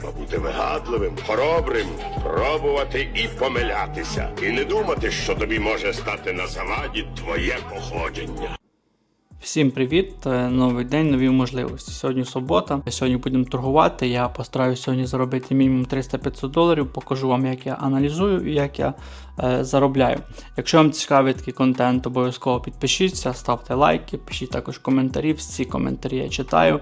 Треба бути вигадливим, хоробрим, пробувати і помилятися. І не думати, що тобі може стати на заваді твоє походження. Всім привіт! Е, Новий день, нові можливості. Сьогодні субота. Сьогодні будемо торгувати. Я постараюся сьогодні заробити мінімум 300-500 доларів. Покажу вам, як я аналізую і як я е, заробляю. Якщо вам цікавий такий контент, обов'язково підпишіться, ставте лайки, пишіть також коментарі. Всі коментарі я читаю.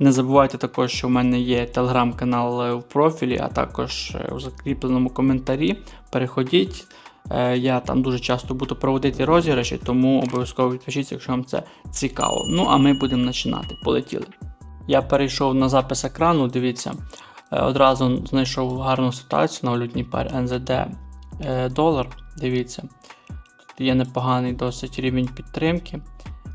Не забувайте також, що в мене є телеграм-канал е, в профілі, а також е, у закріпленому коментарі. Переходіть. Е, Я там дуже часто буду проводити розіграші, тому обов'язково підпишіться, якщо вам це цікаво. Ну а ми будемо починати. Полетіли. Я перейшов на запис екрану, дивіться, е, одразу знайшов гарну ситуацію на валютній парі НЗД е, долар. Дивіться, тут є непоганий досить рівень підтримки.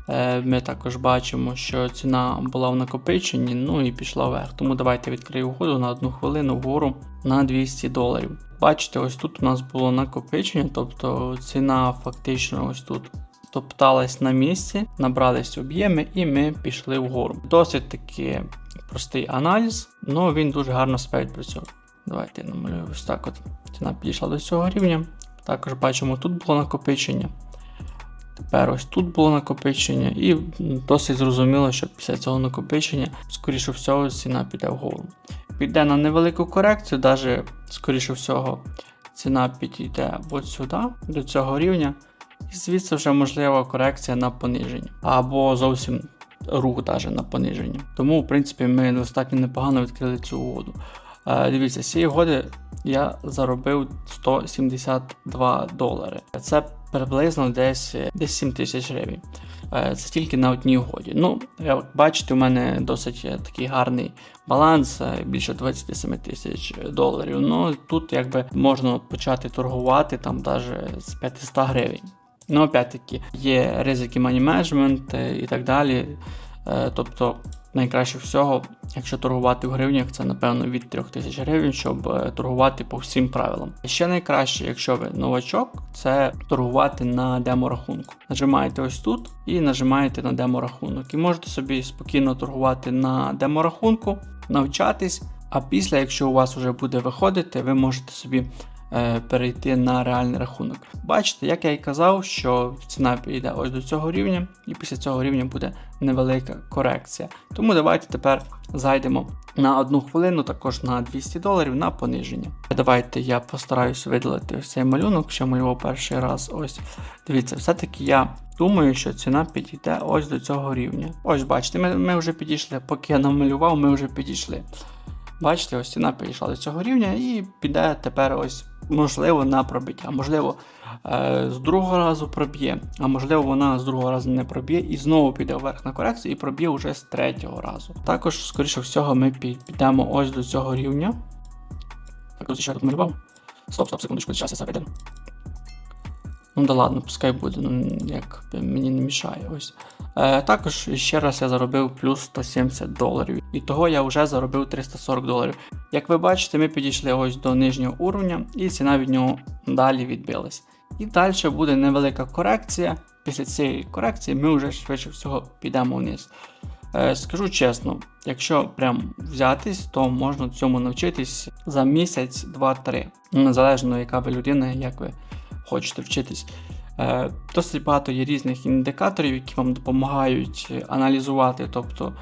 Е, Ми також бачимо, що ціна була в накопиченні, ну і пішла вверх. Тому давайте відкрию угоду на одну хвилину вгору на 200 доларів. Бачите, ось тут у нас було накопичення, тобто ціна фактично ось тут топталась на місці, набрались об'єми і ми пішли вгору. Досить таки простий аналіз, але він дуже гарно себе відпрацьовує. Давайте я намалюю ось так. от. Ціна підійшла до цього рівня. Також бачимо, тут було накопичення. Тепер ось тут було накопичення, і досить зрозуміло, що після цього накопичення, скоріше всього, ціна піде вгору. Піде на невелику корекцію, навіть, скоріше всього, ціна підійде от сюди, до цього рівня, і звідси вже можлива корекція на пониження. Або зовсім рух даже на пониження. Тому, в принципі, ми достатньо непогано відкрили цю угоду. Е, Дивіться, з цієї угоди я заробив 172 долари. Це приблизно десь, десь 7 тисяч гривень. Е, Це тільки на одній угоді. Ну, як бачите, у мене досить е, такий гарний баланс, е, більше 27 тисяч доларів. Ну, тут якби можна почати торгувати там навіть з 500 гривень. Ну, опять-таки, є ризики management е, і так далі. Е, Тобто, найкраще всього, якщо торгувати в гривнях, це напевно від 3000 гривень, щоб е, торгувати по всім правилам. Ще найкраще, якщо ви новачок, це торгувати на демо-рахунку. Нажимаєте ось тут і нажимаєте на демо-рахунок. І можете собі спокійно торгувати на демо-рахунку, навчатись. А після, якщо у вас вже буде виходити, ви можете собі перейти на реальний рахунок. Бачите, як я і казав, що ціна піде ось до цього рівня, і після цього рівня буде невелика корекція. Тому давайте тепер зайдемо на одну хвилину, також на 200 доларів на пониження. Давайте я постараюсь видалити цей малюнок, що малював перший раз. Ось дивіться, все-таки я. Думаю, що ціна підійде ось до цього рівня. Ось бачите, ми, ми вже підійшли. Поки я намалював, ми вже підійшли. Бачите, ось ціна підійшла до цього рівня і піде тепер ось, можливо, на пробиття. Можливо, е, з другого разу проб'є, а можливо, вона з другого разу не проб'є і знову піде вверх на корекцію і проб'є вже з третього разу. Також, скоріше всього, ми підемо ось до цього рівня. Так, ось ще тут малював. Стоп, стоп, секундочку, зараз я заведу. Ну да ладно, пускай буде, ну як мені не мішає. Ось. Е, також ще раз я заробив плюс 170 доларів. І того я вже заробив 340 доларів. Як ви бачите, ми підійшли ось до нижнього уровня, і ціна від нього далі відбилась. І далі буде невелика корекція. Після цієї корекції ми вже швидше всього підемо вниз. Е, Скажу чесно, якщо прям взятись, то можна цьому навчитись за місяць, два-три. Незалежно, яка ви людина, як ви хочете вчитись. Е, Досить багато є різних індикаторів, які вам допомагають аналізувати. Тобто,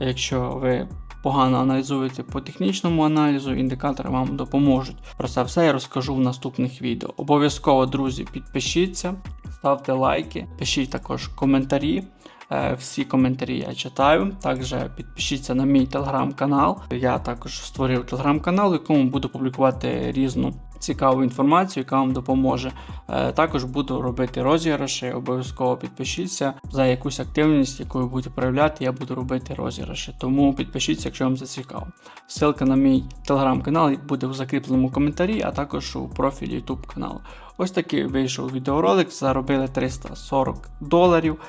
якщо ви погано аналізуєте по технічному аналізу, індикатори вам допоможуть. Про це все я розкажу в наступних відео. Обов'язково, друзі, підпишіться, ставте лайки, пишіть також коментарі. Е, Всі коментарі я читаю. Також підпишіться на мій телеграм-канал. Я також створив телеграм-канал, в якому буду публікувати різну цікаву інформацію, яка вам допоможе. Е, Також буду робити розіграші, обов'язково підпишіться за якусь активність, яку ви будете проявляти, я буду робити розіграші. Тому підпишіться, якщо вам це цікаво. Ссылка на мій телеграм-канал буде в закріпленому коментарі, а також у профілі YouTube каналу. Ось такий вийшов відеоролик, заробили 340 доларів.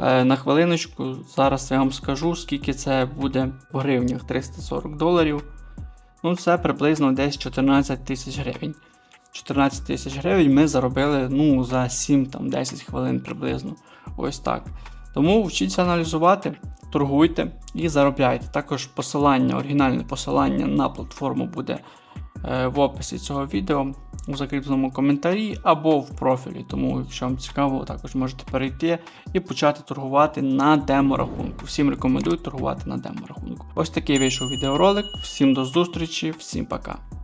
Е, На хвилиночку, зараз я вам скажу, скільки це буде в гривнях 340 доларів. Ну, це приблизно десь 14 тисяч гривень. 14 тисяч гривень ми заробили ну, за 7-10 хвилин приблизно. Ось так. Тому вчіться аналізувати, торгуйте і заробляйте. Також посилання, оригінальне посилання на платформу буде в описі цього відео у закріпленому коментарі або в профілі. Тому, якщо вам цікаво, також можете перейти і почати торгувати на демо-рахунку. Всім рекомендую торгувати на демо-рахунку. Ось такий вийшов відеоролик. Всім до зустрічі, всім пока.